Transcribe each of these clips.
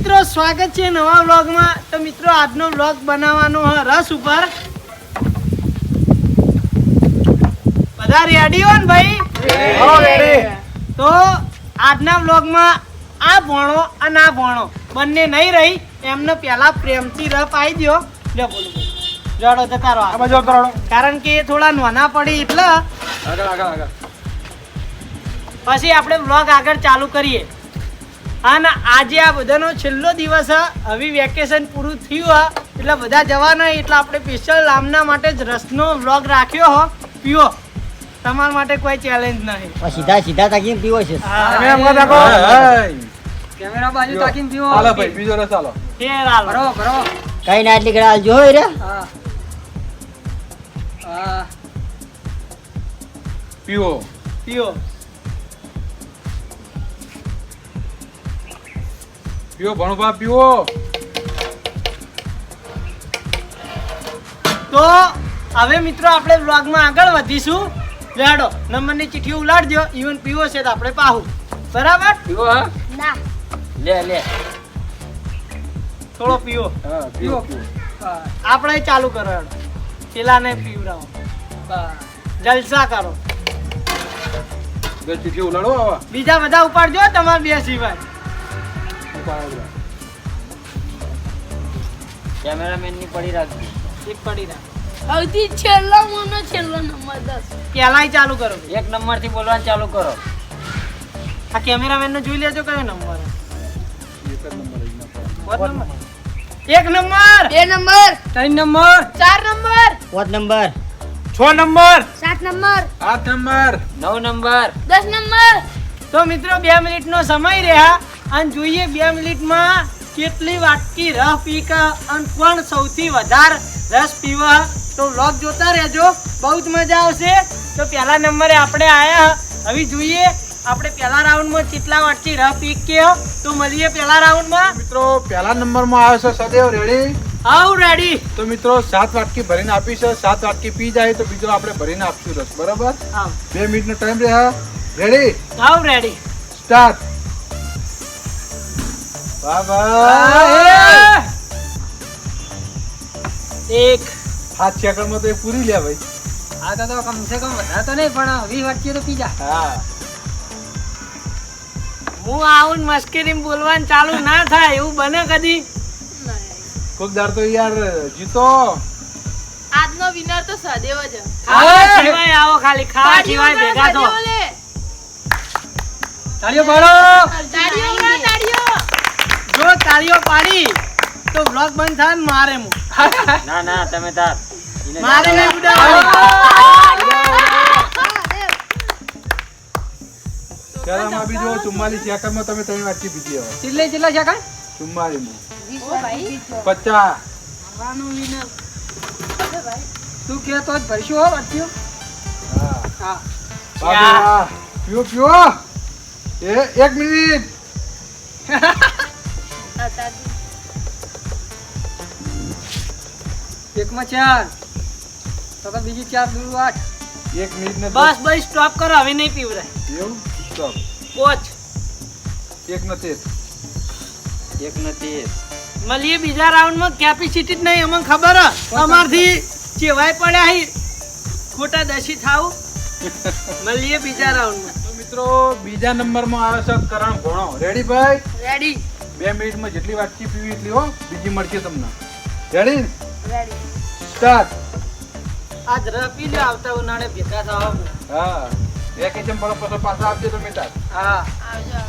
મિત્રો સ્વાગત છે નવા વ્લોગમાં. તો મિત્રો આજનો વ્લોગ બનાવવાનો રસ ઉપર. બધા રેડી હો ને ભાઈ? તો આજના વ્લોગમાં આ ભણો અને આ ભણો. બંને નહીં રહી એમને પહેલા પ્રેમથી રફ આવી દો જો બોલું. જડો જતા. કારણ કે એ થોડા નાના પડી એટલે આગળ આગળ આગળ. પછી આપણે વ્લોગ આગળ ચાલુ કરીએ. અને આજે આ બધાનો છેલ્લો દિવસ હ. હવે વેકેશન પૂરું થયું એટલે બધા જવાના એટલે આપણે સ્પેશિયલ આમના માટે જ રસનો વ્લોગ રાખ્યો હો. પીવો. તમારા માટે કોઈ ચેલેન્જ નહીં. સીધા સીધા તાકીને પીવો છે. કેમેરા બાજુ તાકીને પીવો. હાલો ભાઈ બીજો રસ હાલો. ફેર હાલો. ભરો ભરો કઈ ના એટલી ગળા જો રે પીવો. પીવો. પીવો બાપ પીવો તો હવે મિત્રો આપણે વ્લોગમાં આગળ વધીશું. લેડો નંબરની ચિઠ્ઠી ઉલાડજો. ઇવન પીવો છે તો આપણે પાહું. બરાબર? પીવો હા? લે લે. થોડો પીવો. હા પીવો પીવો. આપણે ચાલુ કરો હેડો પેલાને પીવડાવો. જલસા કરો. બે ચિઠ્ઠી ઉલાડો આવા. બીજા બધા ઉપાડજો તમારા બે સિવાય. કેમેરામેનની પડી રાખજો. એક પડી રાખ. સૌથી છેલ્લો મોનો છેલ્લો નંબર ચાલુ કરો. એક નંબરથી બોલવાનું ચાલુ કરો. આ કેમેરામેન નો જોઈ લેજો કયો એક નંબર એક નંબર! બે નંબર. ત્રણ નંબર! ચાર નંબર. પાંચ નંબર! છ નંબર! સાત નંબર. આઠ નંબર! નવ નંબર. દસ નંબર. તો મિત્રો બે મિનિટનો સમય રહ્યા. અને જોઈએ બે મિનિટમાં કેટલી વાટકી રસ પી અને કોણ સૌથી વધારે રસ પીવા. તો વ્લોગ જોતા રહેજો. બહુ જ મજા આવશે. તો પહેલા નંબરે આપણે આવ્યા હવે જોઈએ આપણે પહેલા રાઉન્ડમાં કેટલા વાટકી રસ પી તો મળીએ પહેલા રાઉન્ડમાં. મિત્રો પહેલા નંબરમાં આવ્યો છે સદેવ રેડી આવ રેડી. તો મિત્રો સાત વાટકી ભરીને આપી છે. સાત વાટકી પી જાય તો બીજો આપણે ભરીને આપશું રસ. બરાબર? બે મિનિટનો ટાઈમ રહે રેડી આવ રેડી. સ્ટાર્ટ વાહ વાહ એક. હાથ સેકન્ડમાં તો એ પૂરી લે ભાઈ. આ તો તો કમસે કમ વધારે તો નહીં પણ વીસ વાટકીઓ તો પી હા. હું આવું ને બોલવાનું ચાલુ ના થાય એવું બને કદી. કોક દાર તો યાર જીતો. આજનો વિનર તો સદેવ જ ખાવા સિવાય આવો ખાલી ખાવા સિવાય ભેગા તો. તાળીઓ પાડો તાળીઓ તાળીઓ પાડી તો બ્લોગ બંધ થાય ને મારે હું ના ના તમે તાર. મારે નહીં જાઓ. ઉડાડવાની. બી જો ચુમ્માલીસ સેકન્ડમાં તમે ત્રણ વાટકી પીધી હવે. ચિલ્લે ચિલ્લા છે કાંઈ? ચુમ્માલીસમાં પચાસ. તું કે તો જ ભરશું હો વાટકીઓ. હા. હા. પીવો પીવો એ એક મિનિટ. એકમાં ચાર. તો તો બીજી ચાર દૂર આઠ. એક મિનિટ બસ બસ સ્ટોપ કરો હવે નહીં પીવરાય. એવું? સ્ટોપ પોચ. એક ને તેર. એક નથી મળીએ બીજા રાઉન્ડમાં. કેપેસિટી જ નહીં અમને ખબર. અમારથી ચેવાય પડ્યા હી. ખોટા દસી થાવ. મળીએ બીજા રાઉન્ડમાં. તો મિત્રો બીજા નંબરમાં આવે છે કરણ ભણો રેડી ભાઈ? રેડી બે મિનિટમાં જેટલી વાટકી પીવી એટલી હો બીજી મળશે તમને. રેડી રેડી સ્ટાર્ટ આજ ર પી લ્યો આવતા ઉનાળે ભેગા થવા હા. વેકેશન પર પાછો પાછા આવજો તમે તાર. હા. આવજો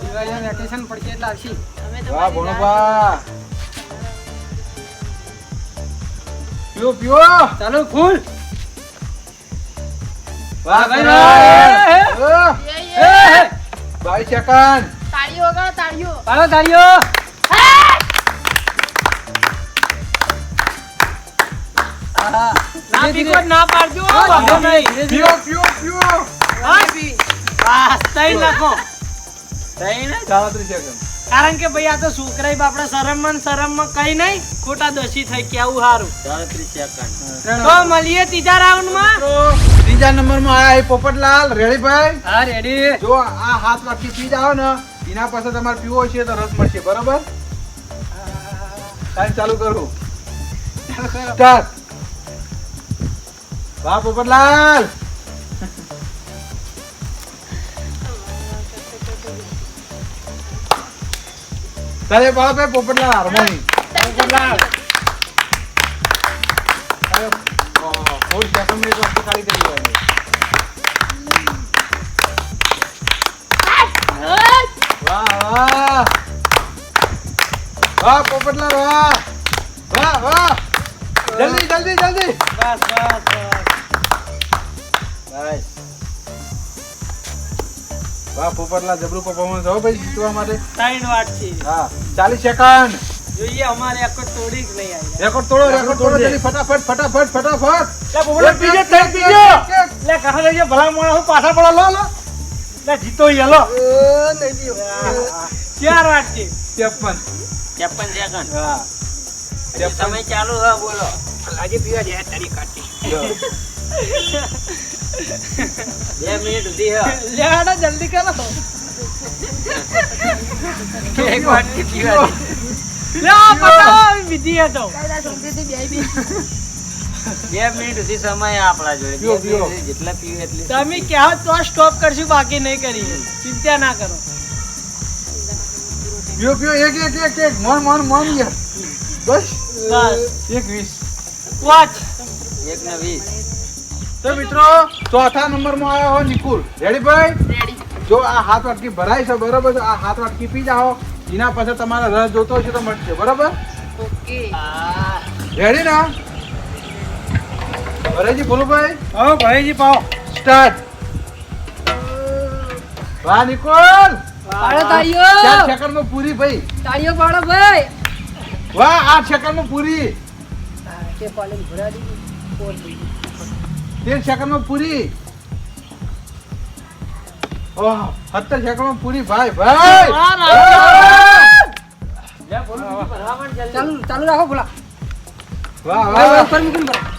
દિવાળીનું વેકેશન પડશે એટલે આવશી. અમે વાહ ભણોબા પીઓ પીઓ. ચાલો ફૂલ વાહ ભાઈ. વાહ. ઓ, જઈએ. તાળીઓ. પાડો તાળીઓ. હા ના પીકો ના પાડજો. વાંધો નહીં. ધીરે ધીરે. પીવો પીવો પીવો બસ તઈ નાખો. સાડત્રીસ સેકન્ડ કારણ કે ભાઈ આ તો છોકરાઈ બાપડા શરમમાં ને શરમમાં કઈ નહીં ખોટા દોષી થઈ કેવું સારું સાડત્રીસ સેકન્ડ તો મળીએ ત્રીજા રાઉન્ડમાં. ત્રીજા નંબરમાં આયા પોપટલાલ. રેડી ભાઈ? હા રેડી જો આ હાથ વાટકી પી જાઓ ને એના પાસે તમારે પીવો છે તો રસ મળશે બરોબર? ટાઈમ ચાલુ કરું. સ્ટાર્ટ. વાહ પોપટલાલ! તારે બાપ Popatlal harmony Popatlal. Four second minute વસ્તુ ખાલી કરી દેવાની. વાહ. પોપટલાલ વાહ. વાહ વાહ. જલ્દી જલ્દી જલ્દી. બસ બસ બસ. વાહ પોપટલાલ જબરું પરફોર્મન્સ હો ભાઈ જીતવા માટે. ત્રણ વાત છે. હા. ચાલીસ સેકન્ડ જોઈએ અમારે રેકોર્ડ તોડી જ નહીં આવી. રેકોર્ડ તોડો રેકોર્ડ તોડો જલ્દી ફટાફટ ફટાફટ ફટાફટ. લે પોપટલાલ બીજો થઈ બીજો. લે કહા લઈએ ભલા મોણા હું પાછા પડો લો લો. લે જીતો ઈ હલો. ચાર વાત છે ત્રેપન. ત્રેપન સેકન્ડ હા. સમય ચાલુ હા બોલો જો. બે મિનિટ સુધી હા. લે જલ્દી કરો. એક વાટકી પીવાની લે આ વિધિ હતો કાયદા શાંતિથી બેહી બી. બે મિનિટ સુધી સમય આપણા જોડે. પીવો, બે મિનિટ પીવો. સુધી જેટલા પીવે એટલી તમે કહો તો સ્ટોપ કરશું બાકી નહીં કરી ચિંતા ના કરો. પીઓ પીઓ એક એક એક એક. મોન મોન મોન યાર. બસ. બસ. એક વીસ. વાચ એક ને વીસ. તો મિત્રો ચોથા નંબરમાં આવ્યો હો નિકુલ. રેડી ભાઈ? રેડી જો આ હાથ વાટકી ભરાય છે બરોબર છે? આ હાથ વાટકી પી જાઓ. એના પાછળ તમારા રસ જોતો હશે તો મળશે બરોબર? ઓકે રેડી ને? ભરાયજી બોલો ભાઈ. હા ભરાઈજી પાઓ સ્ટાર્ટ. વાહ નિકોલ. પાડો તાળીઓ ચાર સેકન્ડમાં પૂરી ભાઈ. તાળીઓ પાડો ભાઈ. વાહ આઠ સેકન્ડમાં પૂરી. કે કોલેજ ભરા કોર. તેર સેકન્ડમાં પૂરી. ઓહ સત્તર સેકન્ડમાં પૂરી ભાઈ ભાઈ. ચાલુ ચાલુ રાખો બોલા વાહ વાહ. ઉપર મૂકીને ભરો.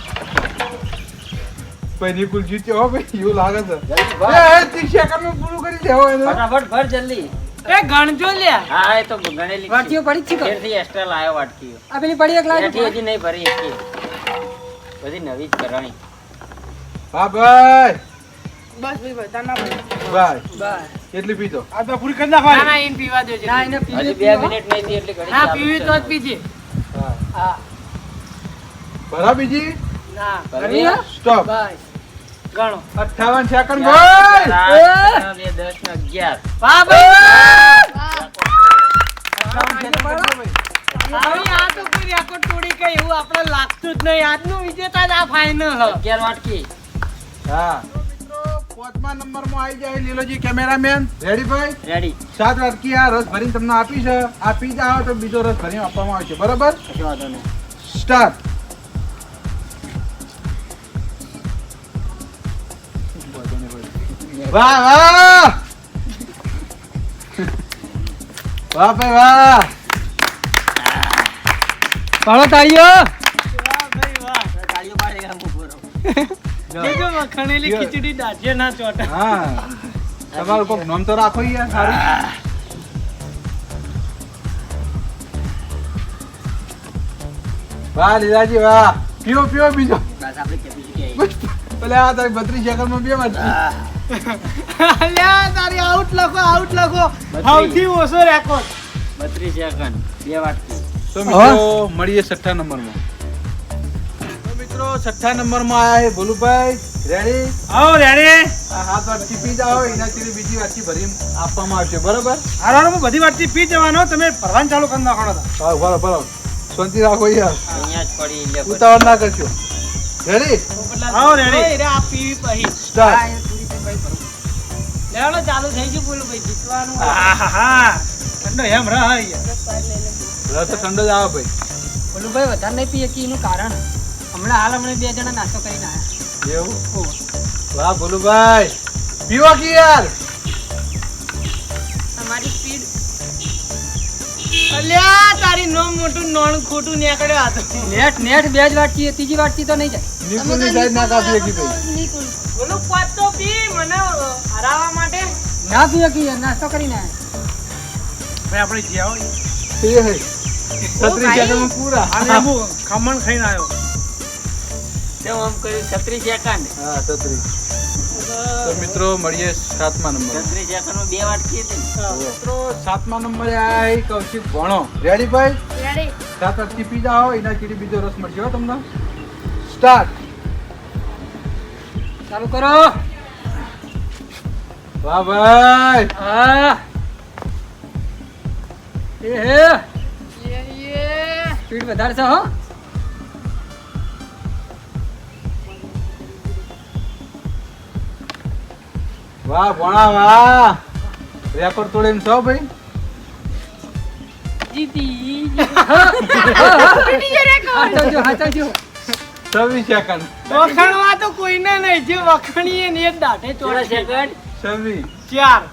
ભાઈ નિકુલ જીત્યો હો ભાઈ એવું લાગે છે. એ, ત્રીસ સેકન્ડમાં પૂરું કરી દેવો એને. ફટાફટ ભર જલ્દી. એ ગણજો લ્યા હા એ તો ગણેલી વાટકીઓ પડી છે ફેરથી extra લાયો વાટકીઓ આ પેલી પડી એક લાવી એથી હજી નહીં ભરી એકી. બધી નવી જ કરવાની. હા ભાઈ. બસ ભાઈ બધા ના ભાઈ ભાઈ બસ. કેટલી પીધો આ તો પૂરી કરી નાખો ના ના એને પીવા દેજો. ના એને પીવી બે મિનિટ નહીં થઈ એટલે ઘડી ના પીવી તો જ પીજે. હા. ભરા બીજી? ના? ભરવી? સ્ટોપ બસ. ગણો. અઠાવન સેકન્ડ ભાઈ! દસ ને અગિયાર. આપણે લાગતું જ નહીં. આજનું વિજેતા જ આ ફાઇનલ અગિયાર વાટકી. હા. પાંચમા નંબરમાં આવી જાય લીલોજી કેમેરામેન. રેડી ભાઈ? રેડી સાત વાટકી આ રસ ભરીને તમને આપી છે. આ પી જાઓ તો બીજો રસ ભરીને આપવામાં આવે છે. બરાબર? કશો વાંધો નહીં. સ્ટાર્ટ વાહ વાહ વાહ ભાઈ વાહ પાડો તાળીઓ મખણેલી ખીચડી દાજે ના ચોટા હા તો રાખો યાર સારું વાહ વાહ પીઓ પીઓ બીજો બસ તારી બત્રીસ સેકન્ડમાં બે વાટકી અલ્યા તારી આઉટ લખો આઉટ લખો. સૌથી ઓછો રેકોર્ડ બત્રીસ સેકન્ડ બે વાટકી તો મિત્રો મળીએ છઠ્ઠા નંબરમાં. તો મિત્રો છઠ્ઠા નંબરમાં આયા છે ભોલુભાઈ. રેડી આવો રેડી આ હાથ વાટકી પી જાઓ એનાથી બીજી વાટકી ભરી આપવામાં આવશે. બરોબર? હારાનો બધી વાતથી પી જવાનો તમે ભરવાનું ચાલુ કરી નાખવાનો હતા બરો બરો શાંતિ રાખો યાર. અહીંયા જ પડી ઉતાવળ ના કરશો. રેડી આવો રેડી રે આ પીવી પછી સ્ટાર્ટ લેવડો ચાલુ થઈ ગયું બોલું ભાઈ જીતવાનું. હા ઠંડો એમ રહ રહ તો ઠંડો જ આવે ભાઈ. બોલું ભાઈ વધારે નહીં પીએ કે એનું કારણ. હમણાં હાલ હમણાં બે જણા નાસ્તો કરીને આવ્યા એવું? વાહ ભોલુભાઈ પીવો કે યાર તમારી સ્પીડ અલ્યા તારી નોમ મોટું નોણ ખોટું નીકળ્યો હતો નેટ નેટ બે જ વાટકી ત્રીજી વાટકી તો નહીં જાય. સાઈડ ના કાપી હતી ભાઈ. બોલું પાત તો પી મને હરાવવા માટે? ના પીએ કે નાસ્તો કરીને. ભાઈ આપણે જ્યાં હોય એ હે. છત્રીસ સેકન્ડમાં પૂરા. અને હું ખમણ ખાઈને આવ્યો. કેમ આમ કર્યું? છત્રીસ સેકન્ડ હા છત્રીસ. તો મિત્રો મળીએ સાતમા નંબર. છત્રીસ સેકન્ડમાં બે વાર હતી મિત્રો સાતમા નંબરે આ કૌશિક ભણો. રેડી ભાઈ? રેડી સાત વાટકી પીઝા હોય એના ચીડી બીજો રસ મળશે હો તમને. સ્ટાર્ટ ચાલુ કરો. વાહ ભાઈ. હા. એ હે. યે યે સ્પીડ વધારે છે હો. વાહ ભણા વાહ. રેકોર્ડ તોડે એમ છો ભાઈ? જીતી છવ્વીસ સેકન્ડ. વખણવા તો કોઈને નહીં જે વખણીએ ને એ દાઢે ચોરા સેકન્ડ. છવ્વીસ. ચાર.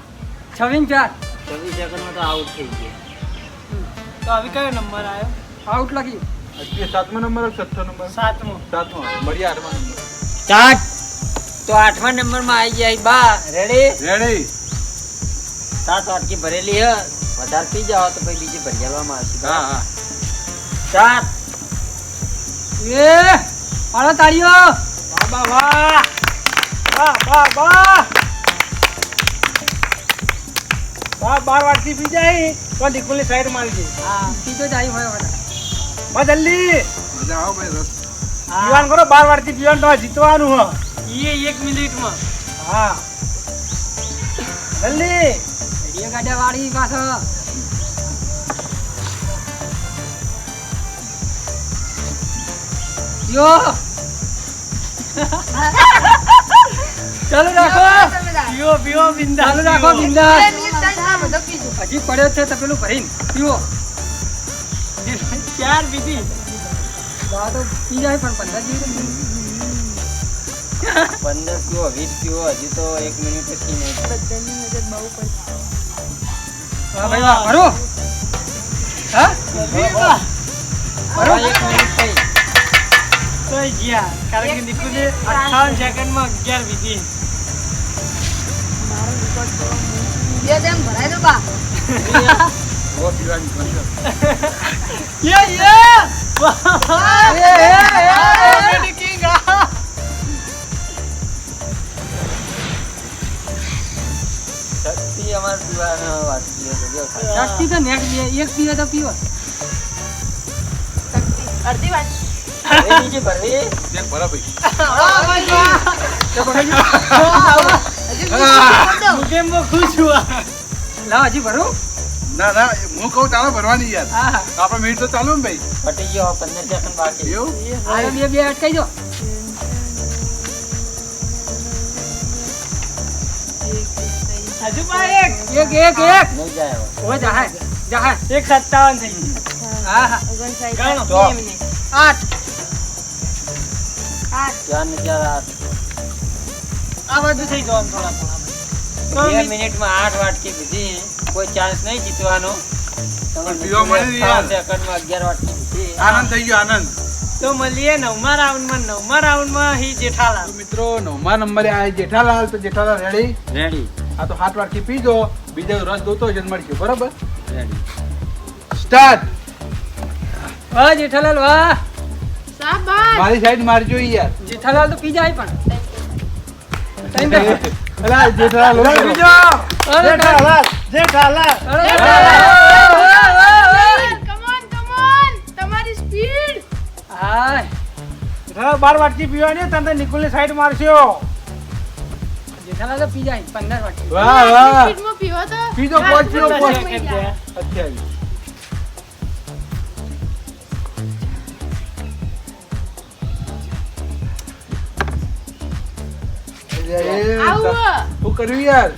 છવ્વીસ ચાર. છવ્વીસ સેકન્ડમાં તો આઉટ થઈ ગયા. તો હવે કયો નંબર આવ્યો? આઉટ લાગી. અત્યારે સાતમો નંબર કે છઠ્ઠો નંબર? સાતમો. સાતમો. મળીએ આઠમા નંબર. સ્ટાર્ટ તો આઠમા નંબરમાં આવી જાય બા રેડી રેડી સાત વાટકી ભરેલી હ. વધારે પી જાઓ તો પછી બીજી ભરી આવશે. હા હા. સ્ટાર્ટ એ પાડો તાળીઓ. વાહ વાહ વાહ. વાહ વાહ વાહ. બાર વાટકી પી જાય. તો નિકુલની સાઈડ મારી દે હા પીતો જાય હોય બધા બા જલ્દી. મજા આવો ભાઈ રસ. પીવાનું કરો બાર વાટકી પીવાનું તો જીતવાનું હ ઈએ એક મિનિટમાં. હા. જલ્દી. રેડિયો ગાડા વાળી પાછો. યો. ચાલુ રાખો. પીવો પીવો બિંદા ચાલુ રાખો પીવો. હજી પડ્યો છે તો પેલું ભરીને પીવો. ચાર બીજી તો પી જાય પણ પંદર જેવી પંદર પીવો વીસ પીવો હજી તો એક મિનિટથી નહીં. બધાની નજર બહુ પડશે હા ભાઈ વાહ ભરો. હા? પીવા. એક મિનિટ થઈ. તો ગયા. કારણ કે નિકુલે અઠાવન સેકન્ડમાં અગિયાર પીધી મારો રેકોર્ડ તો બે જેમ ભરાય દો બહુ પીવાની મજા. યે યે એ, એ, એ, એ. King, ah. શક્તિ અમારે પીવાનો વાટકી હતો જો ખાલી. શક્તિ તો નેટ બે એક પીવે તો પીવો અડધી વાત બીજી ભરવી એક ભરા ભાઈ વાહ, ભાઈ, વાહ. હજી બીજું દો હું કેમ ખુશ છું લાવ હજી ભરું? ના ના હું કહું ચાલો ભરવાની યાર. આપણે મિનિટ તો ચાલુ ને ભાઈ? પટી ગયો પંદર સેકન્ડ બાકી. એવું? આ બે બે અટકાઈ જો હજુ પણ એક એક એક એક. નહીં જાય ઓ એક સત્તાવન થઈ ગયું. હા હા. ઓગણસાઠ બે મિનિટ. આઠ. ચાર ને ચાર આઠ. આ બધું થઈ જવાનું થોડા થોડા. બે મિ- મિનિટમાં આઠ વાટકી પીધી કોઈ ચાન્સ નહીં જીતવાનો. મળી આનંદ થઈ ગયો આનંદ. તો મળીએ નવમા રાઉન્ડમાં. નવમા રાઉન્ડમાં હી જેઠાલાલ. મિત્રો નવમા નંબરે આ જેઠાલાલ. તો જેઠાલાલ રેડી રેડી આ તો હાથ વાટકી પીજો બીજો રસ દોતો જ મળશે બરાબર? રેડી સ્ટાર્ટ વાહ જેઠાલાલ વાહ. મારી સાઈડ મારજો યાર. જેઠાલાલ તો પી જાય પણ. બાર વાટકી પીવાની તમે નિકુલની સાઈડ મારશો જેઠાલાલ તો પી જાય પંદર વાટકી વાહ વાહ તો પીજો પોચ હું કર્યું યાર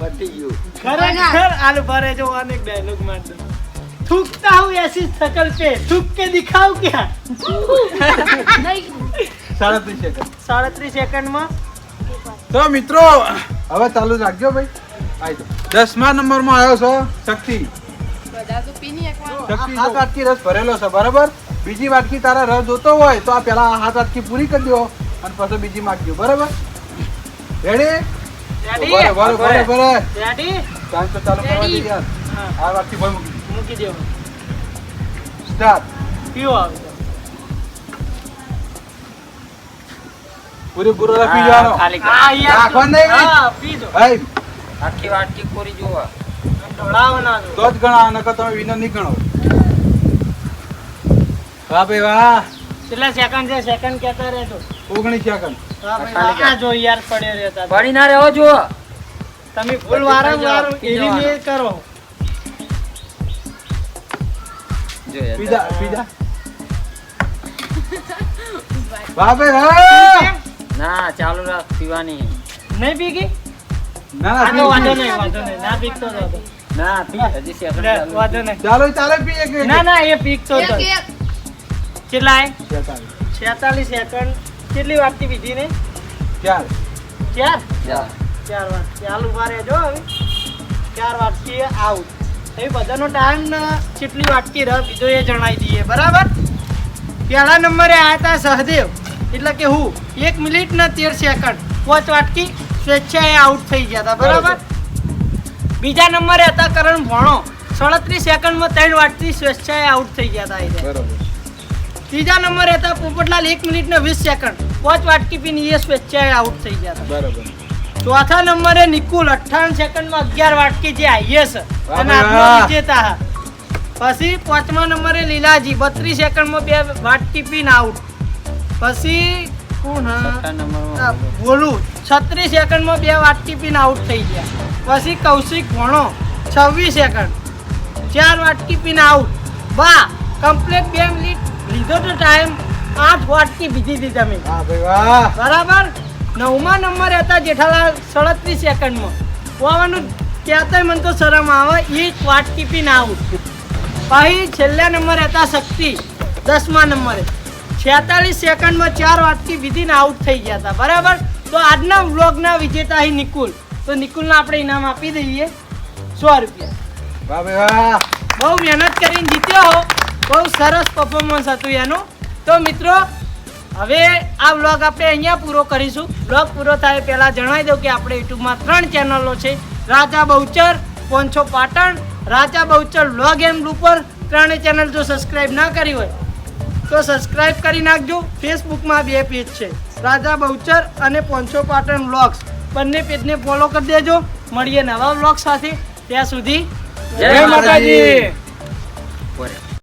પતી ગયું ખરેખર આલ ભરે જો અનેક ડાયલોગ મારતો થૂકતા હું એસી શકલ પે થૂક કે દિખાવ ક્યા? સાડત્રીસ સેકન્ડ સાડત્રીસ સેકન્ડમાં તો મિત્રો હવે ચાલુ રાખજો ભાઈ. દસમા નંબરમાં આવ્યો છો શક્તિ. સાત વાટકી રસ ભરેલો છે બરાબર? બીજી વાટકી તારા રસ જોતો હોય તો આ પેલા હાથ વાટકી પૂરી કરી દો અને પછી બીજી માગજો બરાબર? રેડી રેડી બરે બરે બરે રેડી ટાઈમ તો ચાલુ કરવા દે યાર. આ વાટકી ભર મૂકી દે. મૂકી દેવું. સ્ટાર્ટ પીવો આવે પૂરી પૂરો પી જવાનો ખાલી કર. હા યાર. નાખવાનું નહીં. હા પીજો ભાઈ. આખી વાટકી પૂરી જોવા. તો જ ગણા નકર તમે વિનો નહીં ગણો. વાહ ભાઈ વાહ. કેટલા સેકન્ડ છે? સેકન્ડ કહેતા રહેજો. ઓગણીસ સેકન્ડ હા ભાઈ, ખાલી આ જો યાર પડ્યો રહેતા. પડી ના રહેવો જુઓ. તમે ફૂલ વારંવાર પી. કરો. જો યાર. ના ચાલુ રાખ પીવાની. નહીં પીકી ના આ ના વાંધો નહીં વાંધો નહીં. ના પીકતો ના પી હજી નહીં. ચાલો ચાલો પી એક. ના ના એ પીકતો તો. એક એક. કેટલા છેતાલીસ. સેકન્ડ કેટલી વાટકી બીજી ને ચાર? ચાર. ચાર વાર. ચાલ ઊભા રહેજો હવે. ચાર વાટકી આઉટ એ બધાનો ટાઈમ ને કેટલી વાટકી રહ બીજો એ જણાવી દઈએ. બરાબર? પહેલા નંબરે આવ્યા હતા સહદેવ. એટલે કે હું. એક મિનિટ ને તેર સેકન્ડ. પાંચ વાટકી સ્વેચ્છાએ આઉટ થઈ ગયા હતા બરાબર? બીજા નંબરે હતા કરણ ભણો. સાડત્રીસ સેકન્ડમાં ત્રણ વાટકી સ્વેચ્છાએ આઉટ થઈ ગયા હતા. બરોબર. ત્રીજા નંબરે હતા પોપટલાલ એક મિનિટ ને વીસ સેકન્ડ. પાંચ વાટકી પીને એ સ્વેચ્છાએ આઉટ થઈ ગયા બરાબર. ચોથા નંબરે નિકુલ અઠ્ઠાવન સેકન્ડમાં અગિયાર વાટકી જે હાઈએસ્ટ અને આપણો વિજેતા પછી પાંચમા નંબરે લીલાજી બત્રીસ સેકન્ડમાં બે વાટકી પીને આઉટ. પછી કોણ નંબરમાં છત્રીસ સેકન્ડમાં બે વાટકી પીને આઉટ થઈ ગયા. પછી કૌશિક ભણો છવ્વીસ સેકન્ડ. ચાર વાટકી પીને આઉટ. બા કમ્પ્લેટ બે મિનિટ લીધો તો ટાઈમ આઠ વાટકી પીધી હતી તમે. વાહ ભાઈ વાહ. બરાબર? નવમા નંબર હતા જેઠાલાલ સડત્રીસ સેકન્ડમાં. હોવાનું કહેતાય મને તો શરમ આવે એ જ વાટકી ના આવું. પછી છેલ્લા નંબર હતા શક્તિ દસમા નંબરે. છેતાલીસ સેકન્ડમાં ચાર વાટકી વિધિને આઉટ થઈ ગયા હતા. બરાબર? તો આજના વ્લોગના વિજેતા અહીં નિકુલ. તો નિકુલને આપણે ઇનામ આપી દઈએ. સો રૂપિયા. વાહ ભાઈ વાહ. બહુ મહેનત કરીને જીત્યો બહુ સરસ પરફોર્મન્સ હતું એનું. તો મિત્રો હવે આ વ્લોગ આપણે અહીંયા પૂરો કરીશું. વ્લોગ પૂરો થાય પહેલાં જણાવી દઉં કે આપણે યુટ્યુબમાં ત્રણ ચેનલો છે. રાજા બહુચર પોંછો પાટણ રાજા બહુચર વ્લોગ એન્ડ ઉપર ત્રણેય ચેનલ જો સબસ્ક્રાઈબ ના કરી હોય તો સબસ્ક્રાઈબ કરી નાખજો. ફેસબુકમાં બે પેજ છે. રાજા બહુચર અને પોંછો પાટણ વ્લોગ્સ બંને પેજને ફોલો કરી દેજો. મળીએ નવા વ્લોગ સાથે. ત્યાં સુધી જય માતાજી. માતાજી. બરાબર.